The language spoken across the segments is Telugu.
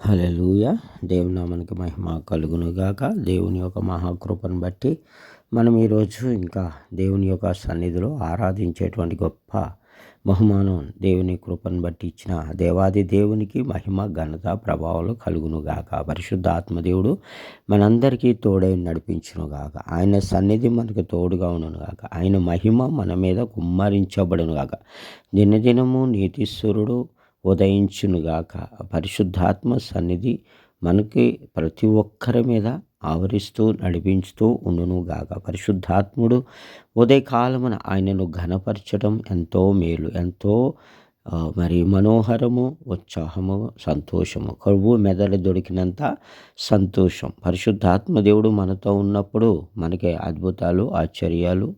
హలెలూయ దేవుని నామానికి మహిమ కలుగునుగాక. దేవుని యొక్క మహాకృపను బట్టి మనం ఈరోజు ఇంకా దేవుని యొక్క సన్నిధిలో ఆరాధించేటువంటి గొప్ప బహుమానం దేవుని కృపను బట్టి ఇచ్చిన దేవాది దేవునికి మహిమ ఘనత ప్రభావాలు కలుగును గాక పరిశుద్ధ ఆత్మదేవుడు మనందరికీ తోడై నడిపించునుగాక. ఆయన సన్నిధి మనకు తోడుగా ఉండును గాక ఆయన మహిమ మన మీద కుమ్మరించబడును గాక దినదినము నీతిశ్వరుడు ఉదయించునుగాక. పరిశుద్ధాత్మ సన్నిధి మనకి ప్రతి ఒక్కరి మీద ఆవరిస్తూ నడిపించుతూ ఉండునుగాక. పరిశుద్ధాత్ముడు ఉదయకాలమున ఆయనను ఘనపరచడం ఎంతో మేలు ఎంతో మరి మనోహరము ఉత్సాహము సంతోషము. కరువు మెదడు దొరికినంత సంతోషం. పరిశుద్ధాత్మ దేవుడు మనతో ఉన్నప్పుడు మనకి అద్భుతాలు ఆశ్చర్యాలు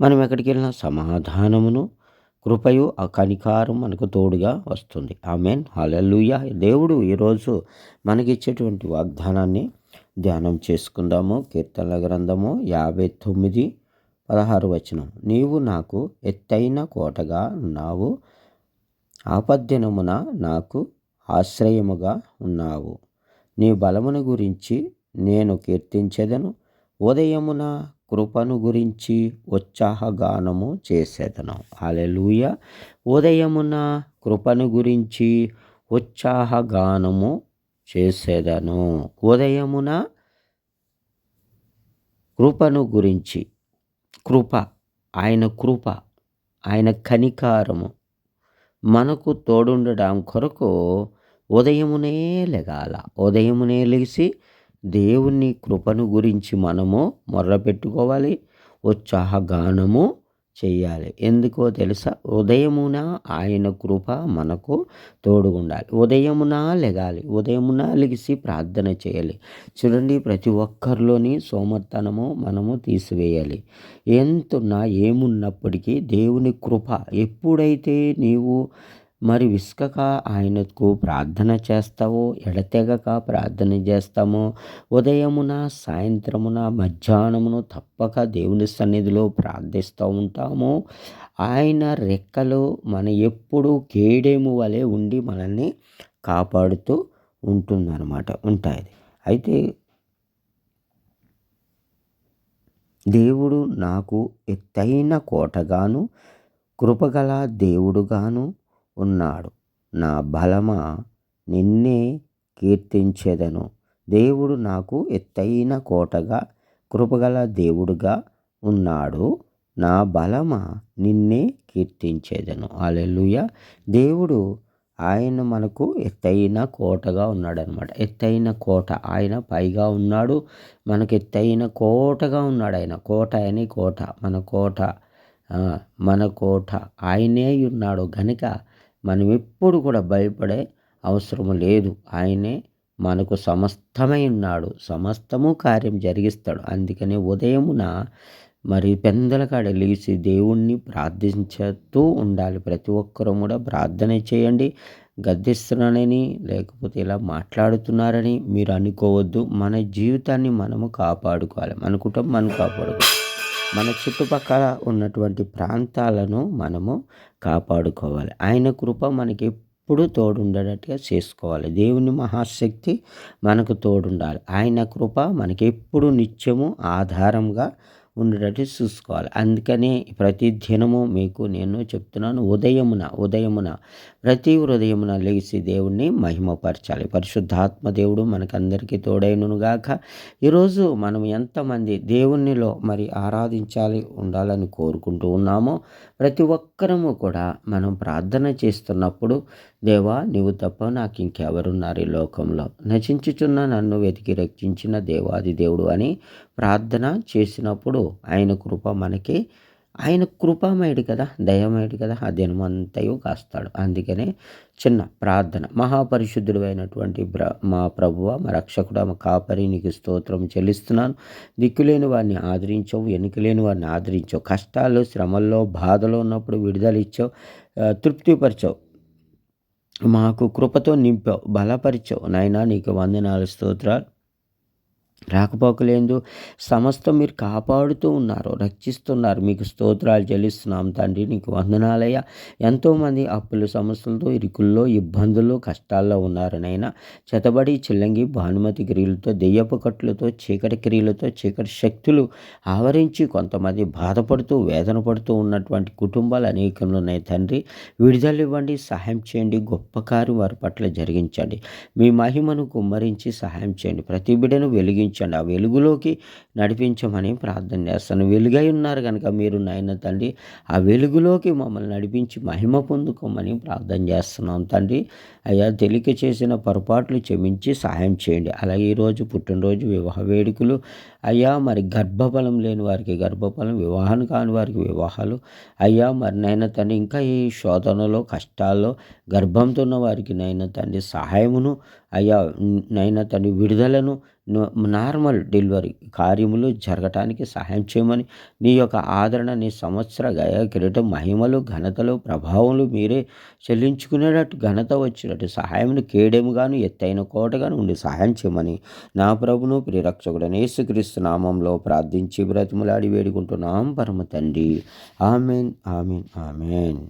మనం ఎక్కడికి వెళ్ళినా సమాధానమును కృపయు ఆ కనికారం మనకు తోడుగా వస్తుంది. ఆమెన్. హలలుయ దేవుడు ఈరోజు మనకిచ్చేటువంటి వాగ్దానాన్ని ధ్యానం చేసుకుందాము. కీర్తనల గ్రంథము యాభై తొమ్మిది పదహారు వచనం. నీవు నాకు ఎత్తైన కోటగా ఉన్నావు. ఆపద్దినమున నాకు ఆశ్రయముగా ఉన్నావు. నీ బలమును గురించి నేను కీర్తించేదను. ఉదయమున కృపను గురించి ఉత్సాహగానము చేసేదను. అలెలుయ ఉదయమున కృపను గురించి ఉత్సాహగానము చేసేదను. ఉదయమున కృపను గురించి కృప ఆయన కృప ఆయన కనికారము మనకు తోడుండడం కొరకు ఉదయమునే లెగాల. ఉదయమునే లేచి దేవుని కృపను గురించి మనము మొర్రపెట్టుకోవాలి. ఉత్సాహగానము చేయాలి. ఎందుకో తెలుసా? ఉదయమున ఆయన కృప మనకు తోడుగుండాలి. ఉదయమున లెగాలి. ఉదయమున లెగిసి ప్రార్థన చేయాలి. చూడండి ప్రతి ఒక్కరిలోని సోమర్తనము మనము తీసివేయాలి. ఎంతున్నా ఏమున్నప్పటికీ దేవుని కృప ఎప్పుడైతే నీవు మరి విసుకక ఆయనకు ప్రార్థన చేస్తావో ఎడతెగక ప్రార్థన చేస్తామో ఉదయమున సాయంత్రమున మధ్యాహ్నమును తప్పక దేవుని సన్నిధిలో ప్రార్థిస్తూ ఉంటాము ఆయన రెక్కలు మన ఎప్పుడూ కేడేము వలె ఉండి మనల్ని కాపాడుతూ ఉంటుందన్నమాట ఉంటాయి అయితే దేవుడు నాకు ఎత్తైన కోటగాను కృపగల దేవుడుగాను ఉన్నాడు. నా బలమా నిన్నే కీర్తించెదను. దేవుడు నాకు ఎత్తైన కోటగా కృపగల దేవుడుగా ఉన్నాడు. నా బలమా నిన్నే కీర్తించేదను. అలెలుయ దేవుడు ఆయన మనకు ఎత్తైన కోటగా ఉన్నాడనమాట ఎత్తైన కోట. ఆయన పైగా ఉన్నాడు. మనకు ఎత్తైన కోటగా ఉన్నాడు ఆయన. కోట అని కోట. మన కోట మన కోట. ఆయనే ఉన్నాడు. గనుక మనం ఎప్పుడు కూడా భయపడే అవసరం లేదు. ఆయనే మనకు సమస్తమై ఉన్నాడు. సమస్తము కార్యం జరిగిస్తాడు. అందుకని ఉదయమున మరి పెందలకాడ లేచి దేవుణ్ణి ప్రార్థించేస్తూ ఉండాలి. ప్రతి ఒక్కరూ కూడా ప్రార్థన చేయండి. గద్దిస్తున్నానని లేకపోతే ఇలా మాట్లాడుతున్నారని మీరు అనుకోవద్దు. మన జీవితాన్ని మనము కాపాడుకోవాలి. మన కుటుంబం కాపాడుకోవాలి. మన చుట్టుపక్కల ఉన్నటువంటి ప్రాంతాలను మనము కాపాడుకోవాలి. ఆయన కృప మనకి ఎప్పుడు తోడుండేటట్టుగా చేసుకోవాలి. దేవుని మహాశక్తి మనకు తోడుండాలి. ఆయన కృప మనకి ఎప్పుడు నిత్యము ఆధారంగా ఉండేటట్టు చూసుకోవాలి. అందుకని ప్రతి దినము మీకు నేను చెప్తున్నాను ఉదయమున ఉదయమున ప్రతి హృదయమున లేచి దేవుణ్ణి మహిమపరచాలి. పరిశుద్ధాత్మ దేవుడు మనకందరికీ తోడైనగాక ఈరోజు మనం ఎంతమంది దేవునిలో మరి ఆరాధించాలి ఉండాలని కోరుకుంటూ ఉన్నామో ప్రతి ఒక్కరము కూడా మనం ప్రార్థన చేస్తున్నప్పుడు దేవా నీవు తప్ప నాకు ఇంకెవరున్నారు ఈ లోకంలో? నచించుచున్న నన్ను వెతికి రక్షించిన దేవాది దేవుడు అని ప్రార్థన చేసినప్పుడు ఆయన కృప మనకి. ఆయన కృపామయుడు కదా దయమయుడు కదా ఆ దినమంతయు కాస్తాడు. అందుకనే చిన్న ప్రార్థన. మహాపరిశుద్ధుడు అయినటువంటి ప్ర మా ప్రభువ మా రక్షకుడు మా కాపరి నీకు స్తోత్రం చెల్లిస్తున్నాను. దిక్కులేని వారిని ఆదరించావు ఎన్నికలేని వారిని ఆదరించావు. కష్టాలు శ్రమల్లో బాధలో ఉన్నప్పుడు విడుదల ఇచ్చావు తృప్తిపరిచావు. మాకు కృపతో నింపావు బలపరిచావు. నాయన నీకు వందనాలు స్తోత్రాలు. రాకపోకలేందు. సమస్త మీరు కాపాడుతూ ఉన్నారు రక్షిస్తున్నారు. మీకు స్తోత్రాలు చెల్లిస్తున్నాం తండ్రి నీకు వందనాలయ్యా. ఎంతోమంది అప్పుల సమస్యలతో ఇరుకుల్లో ఇబ్బందులు కష్టాల్లో ఉన్నారనైనా చెతబడి చిల్లంగి భానుమతి క్రియలతో దెయ్యపు కట్లతో చీకటి క్రియలతో చీకటి శక్తులు ఆవరించి కొంతమంది బాధపడుతూ వేదన పడుతూ ఉన్నటువంటి కుటుంబాలు అనేకంలో ఉన్నాయి తండ్రి. విడుదల ఇవ్వండి సహాయం చేయండి గొప్ప కారు వారి పట్ల జరిగించండి. మీ మహిమను కుమ్మరించి సహాయం చేయండి. ప్రతి బిడను బిడ్డను నడిపించండి. ఆ వెలుగులోకి నడిపించమని ప్రార్థన చేస్తాను. వెలుగై ఉన్నారు కనుక మీరు నాయన తండ్రి ఆ వెలుగులోకి మమ్మల్ని నడిపించి మహిమ పొందుకోమని ప్రార్థన చేస్తున్నాం తండ్రి. అయ్యా తెలిక చేసిన పొరపాట్లు క్షమించి సహాయం చేయండి. అలాగే ఈరోజు పుట్టినరోజు వివాహ వేడుకలు. అయ్యా మరి గర్భఫలం లేని వారికి గర్భఫలం వివాహం కాని వారికి వివాహాలు. అయ్యా మరి నాయన తండ్రి ఇంకా ఈ శోధనలో కష్టాల్లో గర్భంతో ఉన్న వారికి నాయన తండ్రి సహాయమును అయ్యా నైనా తను విడుదలను నార్మల్ డెలివరీ కార్యములు జరగటానికి సహాయం చేయమని నీ యొక్క ఆదరణ నీ సంవత్సర గయ కిరీటం మహిమలు ఘనతలు ప్రభావములు మీరే చెల్లించుకునేటట్టు ఘనత వచ్చినట్టు సహాయమును కేడెముగాను ఎత్తైన కోటగాను ఉండి సహాయం చేయమని నా ప్రభును ప్రిరక్షకుడు యేసుక్రీస్తు నామంలో ప్రార్థించి బ్రతిములాడి వేడుకుంటున్నాం పరమ తండ్రి. Amen amen amen.